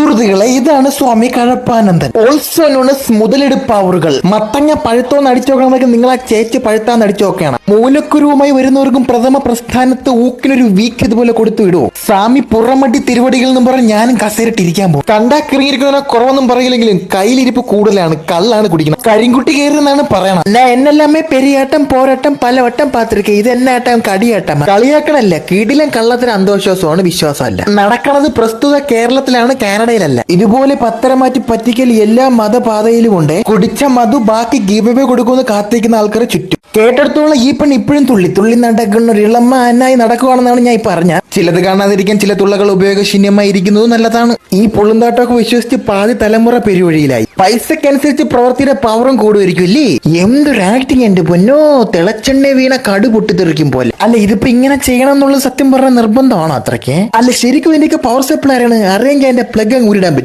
സുഹൃത്തുക്കളെ ഇതാണ് സ്വാമി കഴപ്പാനന്ദൻ. Also known as മുതലെടുപ്പാവറുകൾ. മത്തങ്ങ പഴുത്തോന്ന് അടിച്ചു നോക്കണമെങ്കിൽ നിങ്ങൾ ആ ചേച്ചി പഴുത്താന്ന് അടിച്ചു നോക്കുകയാണ് മൂലക്കുരുവുമായി വരുന്നവർക്കും പ്രഥമ പ്രസ്ഥാനത്ത് ഊക്കിനൊരു വീക്ക് ഇതുപോലെ കൊടുത്തു വിടുവോ? സ്വാമി പുറമടി തിരുവടികൾ എന്നും പറഞ്ഞ് ഞാനും കസേരട്ടിരിക്കാൻ പോകും. കണ്ടാ കിറങ്ങിയിരിക്കുന്ന കുറവൊന്നും പറയില്ലെങ്കിലും കയ്യിലിരിപ്പ് കൂടുതലാണ് കള്ളാണ് കുടിക്കുന്നത്. കരിങ്കുട്ടി കയറുന്നാണ് പറയണം. ഞാൻ എന്നെല്ലാമേ പെരിയാട്ടം പോരാട്ടം പലവട്ടം പാത്തിരിക്കുക ഇത് എന്നാട്ടം കടിയാട്ടം? കളിയാക്കണല്ല? കീടിലും കള്ളത്തിന് അന്ധവിശ്വാസമാണ് വിശ്വാസമല്ല. നടക്കണത് പ്രസ്തുത കേരളത്തിലാണ് കാനഡയിലല്ല ഇതുപോലെ പത്തരം മാറ്റി പറ്റിക്കൽ എല്ലാ മതപാതയിലും ഉണ്ട് കുടിച്ച മധു ബാക്കി ഗീവവേ കൊടുക്കുമെന്ന് കാത്തിരിക്കുന്ന ആൾക്കാരെ ചുറ്റും. കേട്ടെടുത്തോളം ഈ പെണ്ണ് ഇപ്പോഴും തുള്ളി തുള്ളി നടക്കുന്ന ഒരു ഇളമ്മ അന്നായി നടക്കുവാണെന്നാണ് ഞാൻ പറഞ്ഞ. ചിലത് കാണാതിരിക്കാൻ ചില തുള്ളകൾ ഉപയോഗശൂന്യമായി ഇരിക്കുന്നത് നല്ലതാണ്. ഈ പൊള്ളുന്താട്ടമൊക്കെ വിശ്വസിച്ച് പാതി തലമുറ പെരുവഴിയിലായി. പൈസക്കനുസരിച്ച് പ്രവൃത്തിയുടെ പവറും കൂടുമായിരിക്കും ഇല്ലേ? എന്തൊരു ആക്ടിങ് എന്റെ പൊന്നോ? തിളച്ചെണ്ണ വീണ കടു പൊട്ടിത്തെറിക്കും പോലെ. അല്ല ഇതിപ്പോ ഇങ്ങനെ ചെയ്യണം എന്നുള്ളത് സത്യം പറഞ്ഞ നിർബന്ധമാണോ അത്രയ്ക്ക്? അല്ല ശരിക്കും എനിക്ക് പവർ സപ്ലൈ ആരാണ്? അറിയാൻ എന്റെ പ്ലഗ് അങ്ങ് ഊരിടാൻ പറ്റും.